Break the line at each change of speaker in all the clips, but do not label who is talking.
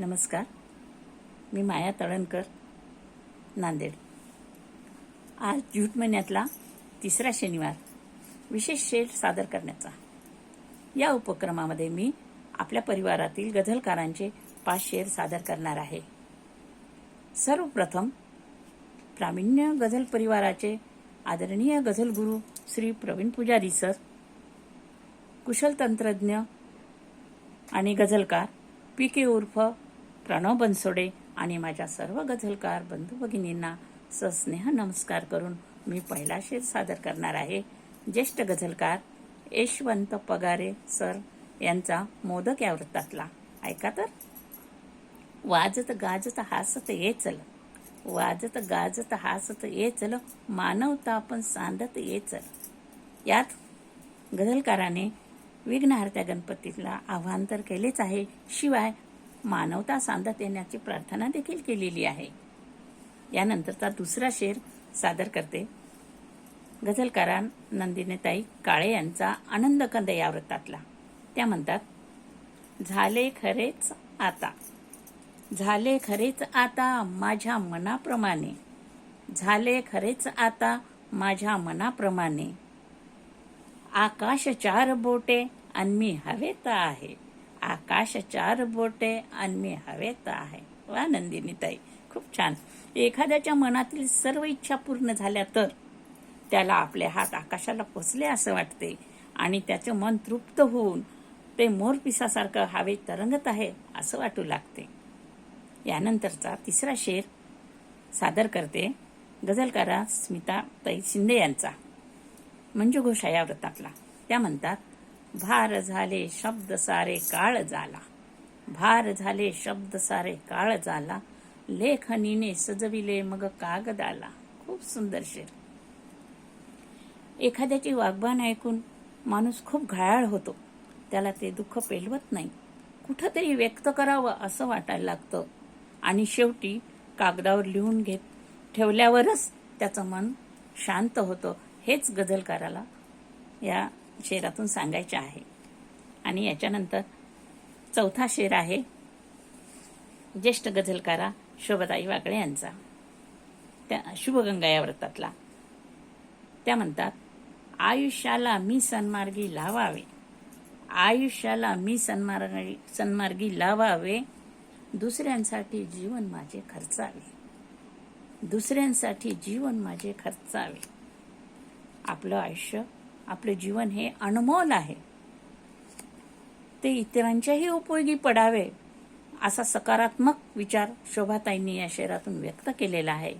नमस्कार. मी माया तळणकर नांदेड. आज जूट महिन्यातला तिसरा शनिवार. विशेष शेर सादर करण्याचा. या उपक्रमामध्ये मी आपल्या परिवारातील गझलकारांचे पाच शेर सादर करणार आहे. सर्वप्रथम प्रावीण्य गझल परिवाराचे आदरणीय गझल गुरु श्री प्रवीण पुजारी सर कुशल तंत्रज्ञ आणि गझलकार पी के उर्फ प्रणव बनसोडे आणि माझ्या सर्व गझलकार बंधू भगिनींना सस्नेह नमस्कार करून मी पहिला शेर सादर करणार आहे. ज्येष्ठ गझलकार यशवंत पगारे सर यांचा मोदक या वृत्तातला. ऐका तर. वाजत गाजत हासत ये चल. वाजत गाजत हासत ये चल. मानवता आपण सांधत ये चल. यात गझलकाराने विघ्नहर्त्या गणपतीला आव्हान तर केलेच आहे. शिवाय मानवता सांधत येण्याची प्रार्थना देखील केलेली आहे. यानंतरचा दुसरा शेर सादर करते. गझलकारान नंदिनीताई काळे यांचा आनंद कंद या वृत्तातला. त्या म्हणतात झाले खरेच आता. झाले खरेच आता माझ्या मनाप्रमाणे. झाले खरेच आता माझ्या मनाप्रमाणे. आकाश चार बोटे आणि मी हवेत आहे. आकाश चार बोटे आणि मी हवेत आहे. वा नंदिनीताई खूप छान. एखाद्याच्या मनातील सर्व इच्छा पूर्ण झाल्या तर त्याला आपले हात आकाशाला पोचले असं वाटते आणि त्याचं मन तृप्त होऊन ते मोरपिसासारखं हवेत तरंगत आहे असं वाटू लागते. यानंतरचा तिसरा शेर सादर करते गझलकारा स्मिता ताई शिंदे यांचा. मंजू घोषा या व्रतातला. त्या म्हणतात भार झाले शब्द सारे काळ झाला भार झाले शब्द सारे काळ झाला लेखनीने सजविले मग कागदाला खूप सुंदर शेर. एखाद्याची वागबान ऐकून माणूस खूप घायाळ होतो. त्याला ते दुःख पेलवत नाही. कुठंतरी व्यक्त करावं असं वाटायला लागतं. आणि शेवटी कागदावर लिहून घेत ठेवल्यावरच त्याचं मन शांत होतं. हेच गझलकाराला या शेरातून सांगायचे आहे. आणि याच्यानंतर चौथा शेर आहे ज्येष्ठ गझलकारा शोभदाई वाकळे यांचा. त्या शुभगंगा या व्रतातला. त्या म्हणतात आयुष्याला मी सन्मार्गी लावावे. आयुष्याला मी सन्मार्गी सन्मार्गी लावावे. दुसऱ्यांसाठी जीवन माझे खर्चावे. दुसऱ्यांसाठी जीवन माझे खर्चावे. आपलं आयुष्य आपलं जीवन हे अनमोल आहे. ते इतरांच्याही उपयोगी पडावे असा सकारात्मक विचार शोभाताईंनी या शेरातून व्यक्त केलेला आहे.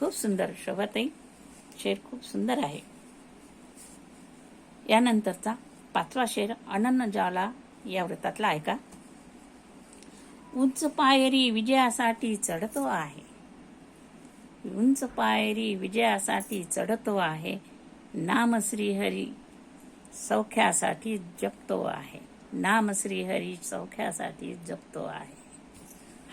खूप सुंदर. शोभाताई शेर खूप सुंदर आहे. यानंतरचा पाचवा शेर अनन्न जाला या व्रतातला ऐका उंच पायरी विजयासाठी चढतो आहे. उंच पायरी विजयासाठी चढतो आहे. नाम श्रीहरी सौख्यासाठी जपतो आहे. नाम श्रीहरी सौख्यासाठी जपतो आहे.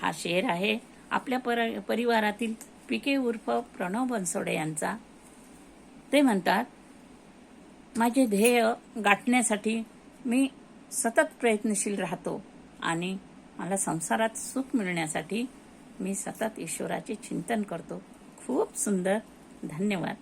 हा शेर आहे आपल्या पर परिवारातील पिके उर्फ प्रणव बनसोडे यांचा. ते म्हणतात माझे ध्येय गाठण्यासाठी मी सतत प्रयत्नशील राहतो आणि मला संसारात सुख मिळण्यासाठी मी सतत ईश्वराचे चिंतन करतो. खूप सुंदर. धन्यवाद.